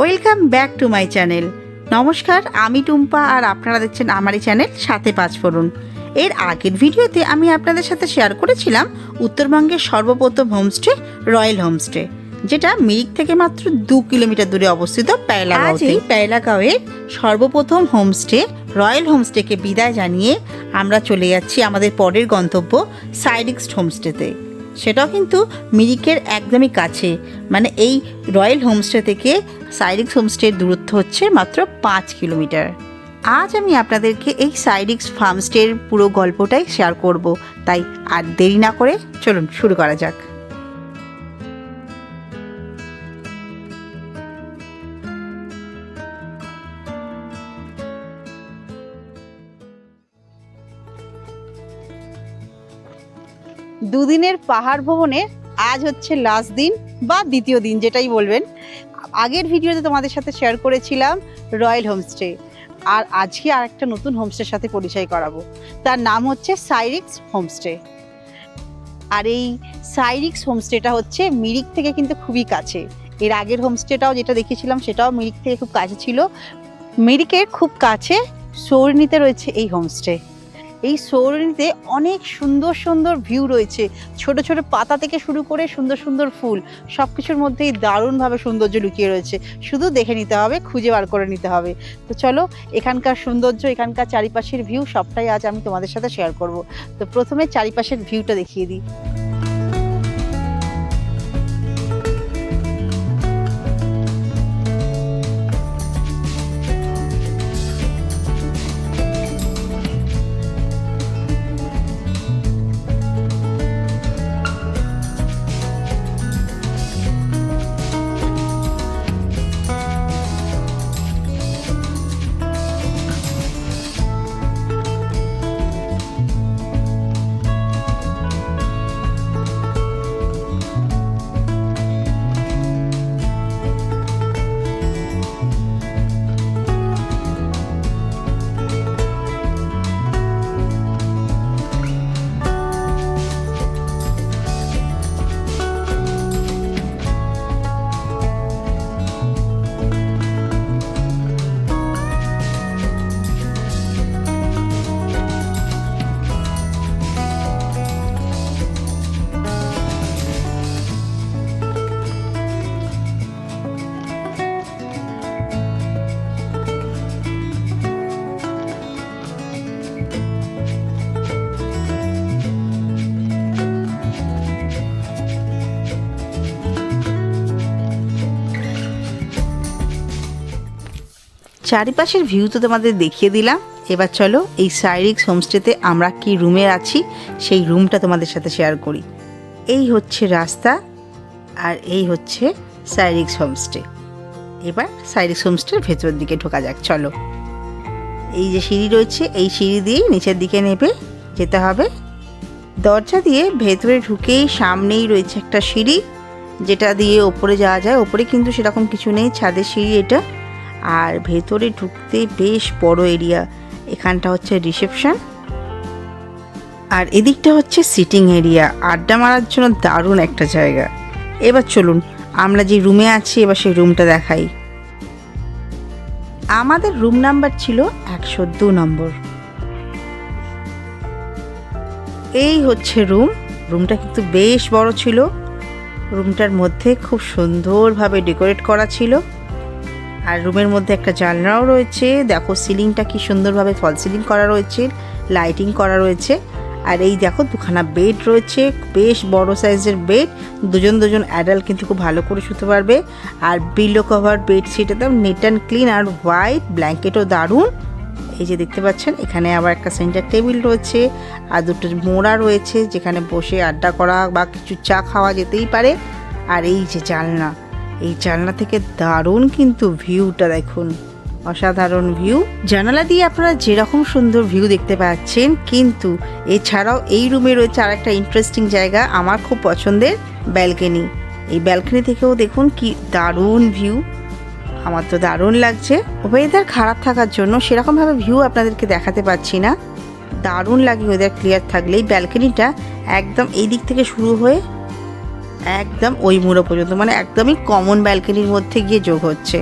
Welcome back to my channel. নমস্কার, আমি টুম্পা আর আপনারা দেখছেন আমারই চ্যানেল সাথে পাঁচ ফোরন এর আগের ভিডিওতে আমি আপনাদের সাথে শেয়ার করেছিলাম উত্তরবঙ্গের সর্বপ্রথম হোমস্টে, রয়্যাল হোমস্টে, যেটা মিরিক থেকে মাত্র দু কিলোমিটার দূরে অবস্থিত প্যালাগাঁওতে। এই প্যালাগাঁওয়ের সর্বপ্রথম হোমস্টে, রয়্যাল হোমস্টেকে বিদায় জানিয়ে আমরা চলে যাচ্ছি আমাদের পরের গন্তব্য সাইডিক্স হোমস্টেতে। সেটাও কিন্তু মিরিকের একদমই কাছে। মানে এই রয়্যাল হোমস্টে থেকে সাইরিক্স হোমস্টের দূরত্ব হচ্ছে মাত্র পাঁচ কিলোমিটার। আজ আমি আপনাদেরকে এই সাইরিক্স ফার্মস্টের পুরো গল্পটাই শেয়ার করব। তাই আর দেরি না করে চলুন শুরু করা যাক। দুদিনের পাহাড় ভ্রমণের আজ হচ্ছে লাস্ট দিন বা দ্বিতীয় দিন, যেটাই বলবেন। আগের ভিডিওতে তোমাদের সাথে শেয়ার করেছিলাম রয়্যাল হোমস্টে। আর আজকে আর একটা নতুন হোমস্টের সাথে পরিচয় করাবো। তার নাম হচ্ছে সাইরিক্স হোমস্টে। আর এই সাইরিক্স হোমস্টেটা হচ্ছে মিরিক থেকে কিন্তু খুবই কাছে। এর আগের হোমস্টেটাও যেটা দেখেছিলাম সেটাও মিরিক থেকে খুব কাছে ছিল। মিরিকের খুব কাছে সৌরনীতে রয়েছে এই হোমস্টে। এই সৌরণীতে অনেক সুন্দর সুন্দর ভিউ রয়েছে। ছোট ছোট পাতা থেকে শুরু করে সুন্দর সুন্দর ফুল সব কিছুর মধ্যেই দারুণভাবে সৌন্দর্য লুকিয়ে রয়েছে। শুধু দেখে নিতে হবে, খুঁজে বার করে নিতে হবে। তো চলো, এখানকার সৌন্দর্য, এখানকার চারিপাশের ভিউ সবটাই আজ আমি তোমাদের সাথে শেয়ার করব। তো প্রথমে চারিপাশের ভিউটা দেখিয়ে দিই। চারিপাশের ভিউ তো তোমাদের দেখিয়ে দিলাম। এবার চলো এই সাইরিক্স হোমস্টেতে আমরা কি রুমে আছি, সেই রুমটা তোমাদের সাথে শেয়ার করি। এই হচ্ছে রাস্তা আর এই হচ্ছে সাইরিক্স হোমস্টে এবার সাইরিক্স হোমস্টের ভেতরের দিকে ঢোকা যাক, চলো। এই যে সিঁড়ি রয়েছে, এই সিঁড়ি দিয়েই নিচের দিকে নেবে, যেতে হবে। দরজা দিয়ে ভেতরে ঢুকেই সামনেই রয়েছে একটা সিঁড়ি, যেটা দিয়ে ওপরে যাওয়া যায়। ওপরে কিন্তু সেরকম কিছু নেই, ছাদের সিঁড়ি এটা। আর ভেতরে ঢুকতে বেশ বড় এরিয়া। এখানটা হচ্ছে রিসেপশন। আর এদিকটা হচ্ছে সিটিং এরিয়া। আড্ডা মারার জন্য দারুণ একটা জায়গা। এবার চলুন, আমরা যে রুমে আছি, এবার সেই রুমটা দেখাই। আমাদের রুম নাম্বার ছিল একশো দু নম্বর। এই হচ্ছে রুম। রুমটা কিন্তু বেশ বড় ছিল। রুমটার মধ্যে খুব সুন্দরভাবে ডেকোরেট করা ছিল। আর রুমের মধ্যে একটা জানলাও রয়েছে। দেখো সিলিংটা কি সুন্দরভাবে ফল সিলিং করা রয়েছে, লাইটিং করা রয়েছে। আর এই দেখো দুখানা বেড রয়েছে, বেশ বড় সাইজের বেড। দুজন দুজন অ্যাডাল্ট কিন্তু খুব ভালো করে শুতে পারবে। আর বিলো কভার, বেডশিট একদম নিট অ্যান্ড ক্লিন আর হোয়াইট ব্ল্যাঙ্কেটও দারুণ। এই যে দেখতে পাচ্ছেন, এখানে আবার একটা সেন্টার টেবিল রয়েছে। আর দুটো মোড়া রয়েছে, যেখানে বসে আড্ডা করা বা কিছু চা খাওয়া যেতেই পারে। আর এই যে জানলা এই জানলা থেকে দারুণ কিন্তু ভিউটা দেখুন। অসাধারণ ভিউ। জানালা দিয়ে আপনারা যেরকম সুন্দর ভিউ দেখতে পাচ্ছেন, কিন্তু এছাড়াও এই রুমে রয়েছে আর একটা ইন্টারেস্টিং জায়গা আমার খুব পছন্দের, ব্যালকনি। এই ব্যালকনি থেকেও দেখুন কি দারুণ ভিউ। আমার তো দারুণ লাগছে। ওয়েদার খারাপ থাকার জন্য সেরকমভাবে ভিউ আপনাদেরকে দেখাতে পাচ্ছি না। দারুণ লাগে ওয়েদার ক্লিয়ার থাকলে। এই ব্যালকনিটা একদম এই দিক থেকে শুরু হয়ে একদম ওই মুড়ো পর্যন্ত মানে একদমই কমন ব্যালকনির মধ্যে গিয়ে যোগ হচ্ছে।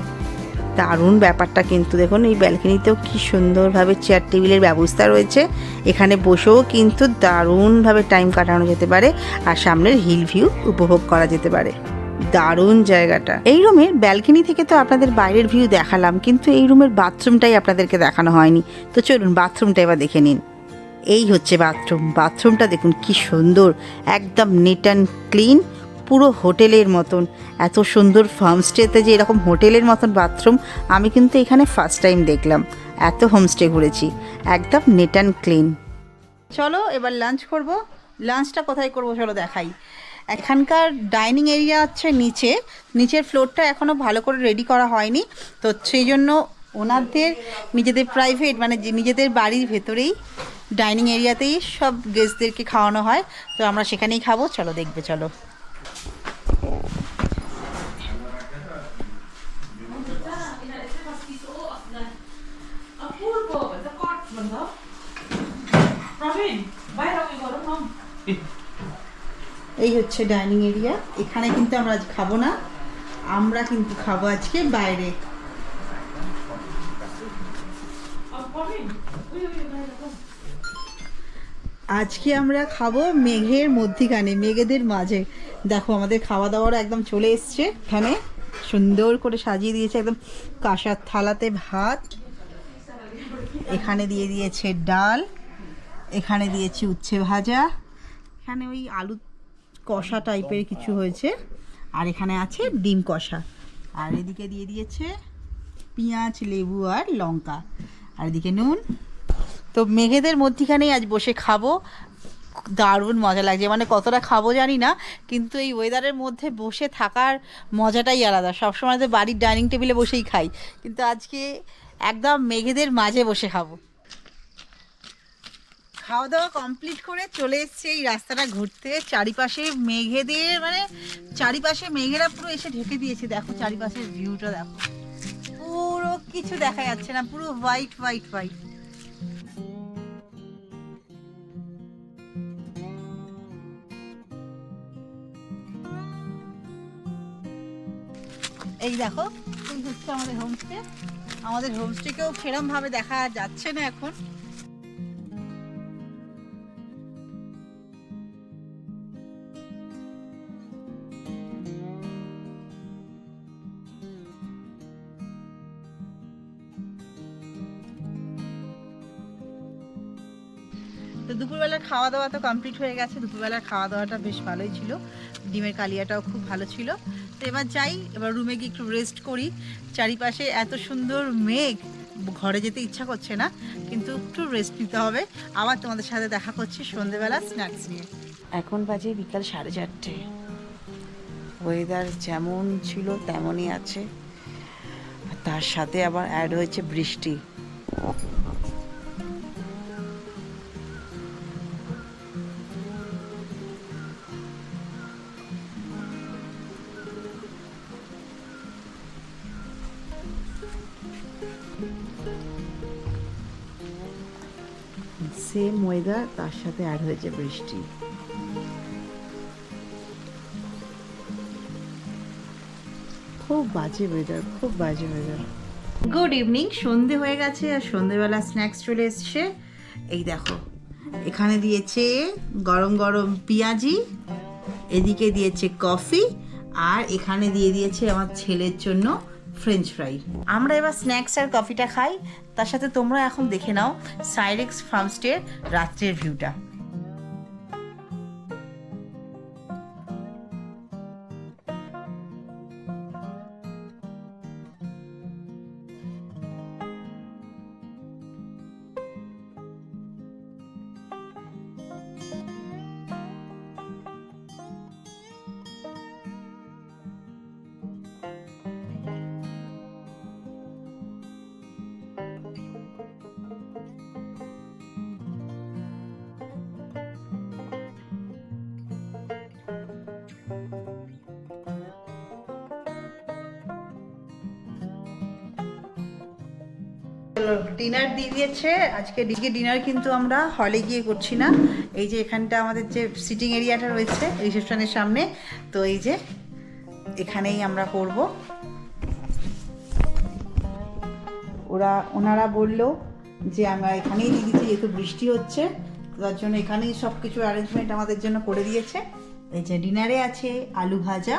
দারুণ ব্যাপারটা কিন্তু দেখুন, এই ব্যালকনিতেও কি সুন্দরভাবে চেয়ার টেবিলের ব্যবস্থা রয়েছে। এখানে বসেও কিন্তু দারুণভাবে টাইম কাটানো যেতে পারে আর সামনের হিল ভিউ উপভোগ করা যেতে পারে। দারুণ জায়গাটা। এই রুমের ব্যালকনি থেকে তো আপনাদের বাইরের ভিউ দেখালাম, কিন্তু এই রুমের বাথরুমটাই আপনাদেরকে দেখানো হয়নি। তো চলুন বাথরুমটা এবার দেখে নিন। এই হচ্ছে বাথরুম বাথরুমটা দেখুন কি সুন্দর, একদম নিট অ্যান্ড ক্লিন পুরো হোটেলের মতন। এত সুন্দর ফার্মস্টেতে যে এরকম হোটেলের মতন বাথরুম আমি কিন্তু এখানে ফার্স্ট টাইম দেখলাম। এত হোমস্টে ঘুরেছি। একদম নেট অ্যান্ড ক্লিন চলো, এবার লাঞ্চ করব। লাঞ্চটা কোথায় করব চলো দেখাই। এখানকার ডাইনিং এরিয়া হচ্ছে নিচে। নিচের ফ্লোরটা এখনও ভালো করে রেডি করা হয়নি। তো সেই জন্য ওনাদের নিজেদের প্রাইভেট মানে নিজেদের বাড়ির ভেতরেই ডাইনিং এরিয়াতেই সব গেস্টদেরকে খাওয়ানো হয়। তো আমরা সেখানেই খাব। চলো, দেখবে, চলো Robin, বাইরে আমি গরম হম এই হচ্ছে ডাইনিং এরিয়া। এখানে কিন্তু আমরা আজ খাব না। আমরা কিন্তু খাব আজকে বাইরে। আজকে আমরা খাব মেঘের মধ্যিখানে, মেঘেদের মাঝে। দেখো, আমাদের খাওয়া দাওয়ার একদম চলে এসছে। এখানে সুন্দর করে সাজিয়ে দিয়েছে একদম কাঁসার থালাতে ভাত। এখানে দিয়ে দিয়েছে ডাল। এখানে দিয়েছে উচ্ছে ভাজা। এখানে ওই আলু কষা টাইপের কিছু হয়েছে। আর এখানে আছে ডিম কষা। আর এদিকে দিয়ে দিয়েছে পেঁয়াজ, লেবু আর লঙ্কা। আর এদিকে নুন। তো মেঘেদের মধ্যিখানেই আজ বসে খাব। দারুণ মজা লাগছে। মানে কতটা খাব জানি না, কিন্তু এই ওয়েদারের মধ্যে বসে থাকার মজাটাই আলাদা। সবসময় তো বাড়ির ডাইনিং টেবিলে বসেই খাই, কিন্তু আজকে একদম মেঘেদের মাঝে বসে খাব। খাওয়া দাওয়া কমপ্লিট করে চলে এসছে এই রাস্তাটা ঘুরতে। চারিপাশে মেঘেদের মানে চারিপাশে মেঘেরা পুরো এসে ঢেকে দিয়েছে। দেখো চারিপাশের ভিউটা দেখো। পুরো কিছু দেখা যাচ্ছে না, পুরো হোয়াইট হোয়াইট হোয়াইট এই দেখো, এই হচ্ছে আমাদের হোমস্টে আমাদের হোমস্টেকেও সেরম ভাবে দেখা যাচ্ছে না এখন। তো দুপুরবেলার খাওয়া দাওয়া তো কমপ্লিট হয়ে গেছে। দুপুরবেলার খাওয়া দাওয়াটা বেশ ভালোই ছিল। ডিমের কালিয়াটাও খুব ভালো ছিল। এবার যাই, এবার রুমে গিয়ে একটু রেস্ট করি। চারিপাশে এত সুন্দর মেঘ, ঘরে যেতে ইচ্ছা করছে না, কিন্তু একটু রেস্ট নিতে হবে। আবার তোমাদের সাথে দেখা করছি সন্ধেবেলা স্ন্যাক্স নিয়ে। এখন বাজে বিকাল সাড়ে চারটে। ওয়েদার যেমন ছিল তেমনই আছে। তার সাথে আবার অ্যাড হয়েছে বৃষ্টি। সেম ওয়েদার তার সাথে অ্যাড হয়েছে বৃষ্টি। খুব বাজে ওয়েদার খুব বাজে ওয়েদার গুড ইভিনিং সন্ধে হয়ে গেছে আর সন্ধেবেলা স্ন্যাক্স চলে এসছে। এই দেখো, এখানে দিয়েছে গরম গরম পেঁয়াজি, এদিকে দিয়েছে কফি আর এখানে দিয়ে দিয়েছে আমার ছেলের জন্য ফ্রেঞ্চ ফ্রাই আমরা এবার স্ন্যাক্স আর কফিটা খাই। তার সাথে তোমরা এখন দেখে নাও সাইরেক্স ফার্মস্টের রাত্রের ভিউটা ডিনার দিয়ে দিয়েছে। আজকে ডিজকে ডিনার কিন্তু আমরা হলে গিয়ে করছি না। এই যে এখানটা আমাদের যে সিটিং এরিয়াটা রয়েছে রিসেপশনের সামনে, তো এই যে এখানেই আমরা করব। ওরা, ওনারা বলল যে, আমরা এখানেই দিয়ে দিচ্ছি, যেহেতু বৃষ্টি হচ্ছে তার জন্য এখানেই সব কিছু অ্যারেঞ্জমেন্ট আমাদের জন্য করে দিয়েছে। এই যে ডিনারে আছে আলু ভাজা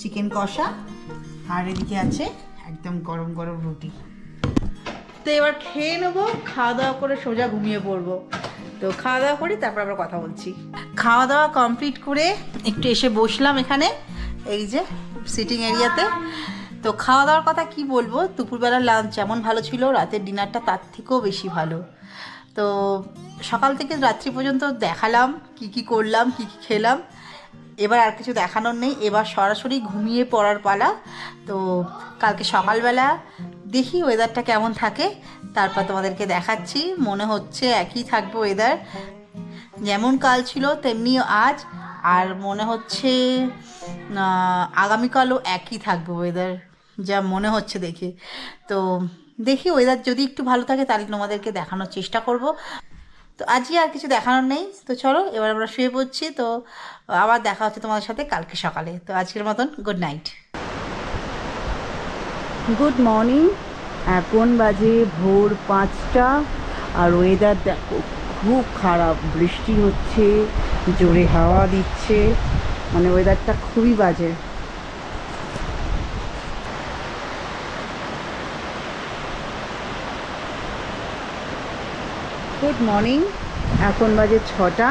চিকেন কষা, আর এদিকে আছে একদম গরম গরম রুটি। তো এবার খেয়ে নেব, খাওয়া দাওয়া করে সোজা ঘুমিয়ে পড়ব। তো খাওয়া দাওয়া করি, তারপর আবার কথা বলছি। খাওয়া দাওয়া কমপ্লিট করে একটু এসে বসলাম এখানে, এই যে সিটিং এরিয়াতে তো। খাওয়া দাওয়ার কথা কি বলব দুপুরবেলার লাঞ্চ যেমন ভালো ছিল, রাতের ডিনারটা তার থেকেও বেশি ভালো। তো সকাল থেকে রাত্রি পর্যন্ত দেখালাম, কি কি করলাম, কি কি খেলাম। এবার আর কিছু দেখানোর নেই। এবার সরাসরি ঘুমিয়ে পড়ার পালা। তো কালকে সকালবেলা দেখি ওয়েদারটা কেমন থাকে। তারপর তোমাদেরকে দেখাচ্ছি। মনে হচ্ছে একই থাকবে ওয়েদার যেমন কাল ছিল, তেমনি আজ। আর মনে হচ্ছে আগামীকালও একই থাকবে ওয়েদার যা মনে হচ্ছে দেখে। তো দেখি ওয়েদার যদি একটু ভালো থাকে, তাহলে তোমাদেরকে দেখানোর চেষ্টা করব। তো আজকে আর কিছু দেখানোর নেই। তো চলো, এবার আমরা শুয়ে পড়ছি। তো আবার দেখা হচ্ছে তোমাদের সাথে কালকে সকালে। তো আজকের মতন গুড নাইট গুড মর্নিং এখন বাজে ভোর পাঁচটা? আর ওয়েদার দেখো, খুব খারাপ। বৃষ্টি হচ্ছে, জোরে হাওয়া দিচ্ছে। মানে ওয়েদারটা খুবই বাজে। Good morning. এখন বাজে ছটা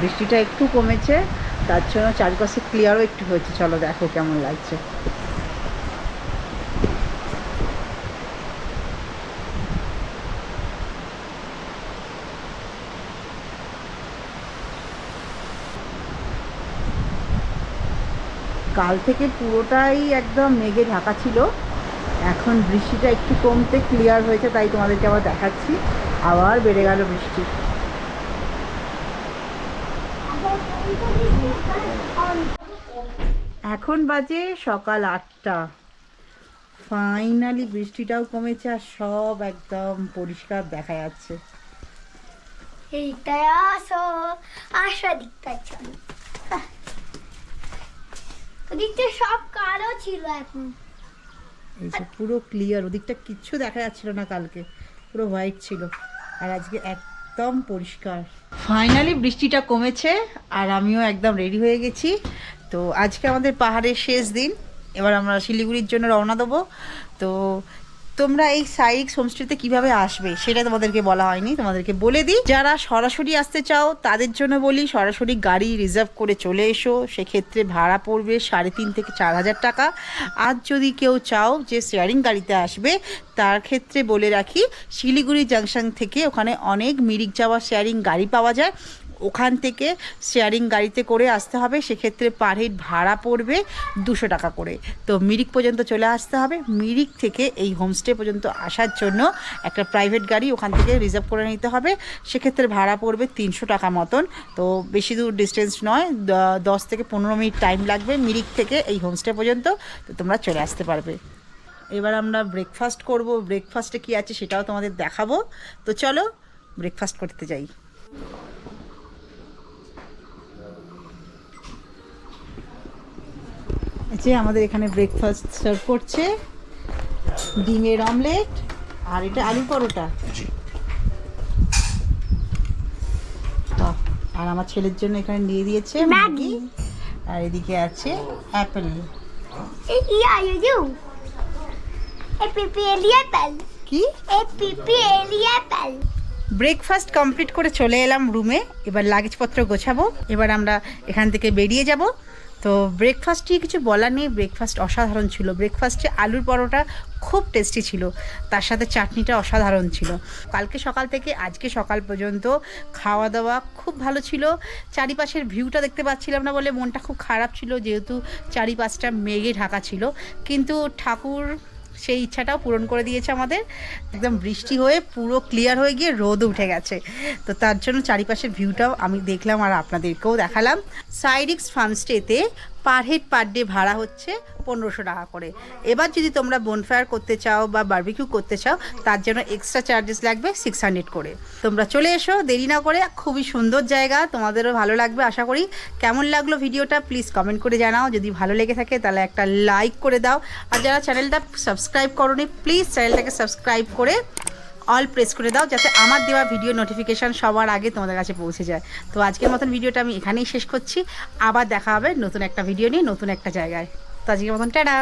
বৃষ্টিটা একটু কমেছে, তার জন্য চারপাশে ক্লিয়ারও একটু হয়েছে। চলো দেখো কেমন লাগছে। কাল থেকে পুরোটাই একদম মেঘে ঢাকা ছিল। এখন বৃষ্টিটা একটু কমতে ক্লিয়ার হয়েছে, তাই তোমাদেরকে আবার দেখাচ্ছি। আবার বেড়ে গেল বৃষ্টি। এখন বাজে সকাল আটটা। ফাইনালি বৃষ্টিটাও কমেছে আর সব একদম পরিষ্কার দেখা যাচ্ছে। আসো আসো দিকটায় ওদিকটা সব কালো ছিল এখন। এই যে পুরো ক্লিয়ার ওদিকটা কিচ্ছু দেখা যাচ্ছিল না কালকে পুরো হোয়াইট ছিল। আর আজকে একদম পরিষ্কার। ফাইনালি বৃষ্টিটা কমেছে আর আমিও একদম রেডি হয়ে গেছি। তো আজকে আমাদের পাহাড়ের শেষ দিন। এবার আমরা শিলিগুড়ির জন্য রওনা দেবো। তো তোমরা এই সাইক্স হোমস্টেতে কীভাবে আসবে সেটা তোমাদেরকে বলা হয়নি, তোমাদেরকে বলে দিই। যারা সরাসরি আসতে চাও, তাদের জন্য বলি, সরাসরি গাড়ি রিজার্ভ করে চলে এসো। সেক্ষেত্রে ভাড়া পড়বে সাড়ে তিন থেকে চার হাজার টাকা। আর যদি কেউ চাও যে শেয়ারিং গাড়িতে আসবে, তার ক্ষেত্রে বলে রাখি, শিলিগুড়ি জাংশন থেকে ওখানে অনেক মিরিক যাওয়া শেয়ারিং গাড়ি পাওয়া যায়। ওখান থেকে শেয়ারিং গাড়িতে করে আসতে হবে। সেক্ষেত্রে পার হেড ভাড়া পড়বে দুশো টাকা করে। তো মিরিক পর্যন্ত চলে আসতে হবে। মিরিক থেকে এই হোমস্টে পর্যন্ত আসার জন্য একটা প্রাইভেট গাড়ি ওখান থেকে রিজার্ভ করে নিতে হবে। সেক্ষেত্রে ভাড়া পড়বে তিনশো টাকা মতন। তো বেশি দূর ডিস্টেন্স নয় দশ থেকে পনেরো মিনিট টাইম লাগবে মিরিক থেকে এই হোমস্টে পর্যন্ত। তো তোমরা চলে আসতে পারবে। এবার আমরা ব্রেকফাস্ট করব। ব্রেকফাস্টে কি আছে সেটাও তোমাদের দেখাবো। তো চলো ব্রেকফাস্ট করতে যাই। যে আমাদের এখানে ব্রেকফাস্ট সার্ভ করছে। ডিমের অমলেট আর এটা আলু পরোটা। আর আমার ছেলের জন্য এখানে নিয়ে দিয়েছে ম্যাগি। আর এদিকে আছে অ্যাপেল এই কি ব্রেকফাস্ট কমপ্লিট করে চলে এলাম রুমে এবার লাগেজপত্র গোছাবো। এবার আমরা এখান থেকে বেরিয়ে যাব। তো ব্রেকফাস্ট নিয়ে কিছু বলার নেই ব্রেকফাস্ট অসাধারণ ছিল। ব্রেকফাস্টে আলুর পরোটা খুব টেস্টি ছিল, তার সাথে চাটনিটা অসাধারণ ছিল। কালকে সকাল থেকে আজকে সকাল পর্যন্ত খাওয়া দাওয়া খুব ভালো ছিল। চারিপাশের ভিউটা দেখতে পাচ্ছিলাম না বলে মনটা খুব খারাপ ছিল, যেহেতু চারিপাশটা মেঘে ঢাকা ছিল। কিন্তু ঠাকুর সেই ইচ্ছাটাও পূরণ করে দিয়েছে আমাদের। একদম বৃষ্টি হয়ে পুরো ক্লিয়ার হয়ে গিয়ে রোদ উঠে গেছে। তো তার জন্য চারিপাশের ভিউটাও আমি দেখলাম আর আপনাদেরকেও দেখালাম। সাইডিক্স ফার্মস্টেতে পার হেড পার ডে ভাড়া হচ্ছে পনেরোশো টাকা করে। এবার যদি তোমরা বনফায়ার করতে চাও বা বার্বিকিউ করতে চাও, তার জন্য এক্সট্রা চার্জেস লাগবে সিক্স হান্ড্রেড করে। তোমরা চলে এসো, দেরি না করে, খুবই সুন্দর জায়গা, তোমাদেরও ভালো লাগবে আশা করি। কেমন লাগল ভিডিওটা প্লিজ কমেন্ট করে জানাও, যদি ভালো লেগে থাকে তাহলে একটা লাইক করে দাও। আর যারা চ্যানেলটা সাবস্ক্রাইব করোনি প্লিজ চ্যানেলটাকে সাবস্ক্রাইব করে অল প্রেস করে দাও যাতে আমার দেওয়া ভিডিও নোটিফিকেশান সবার আগে তোমাদের কাছে পৌঁছে যায়। তো আজকের মতন ভিডিওটা আমি এখানেই শেষ করছি। আবার দেখা হবে নতুন একটা ভিডিও নিয়ে, নতুন একটা জায়গায়। তো আজকের মতন, টাটা!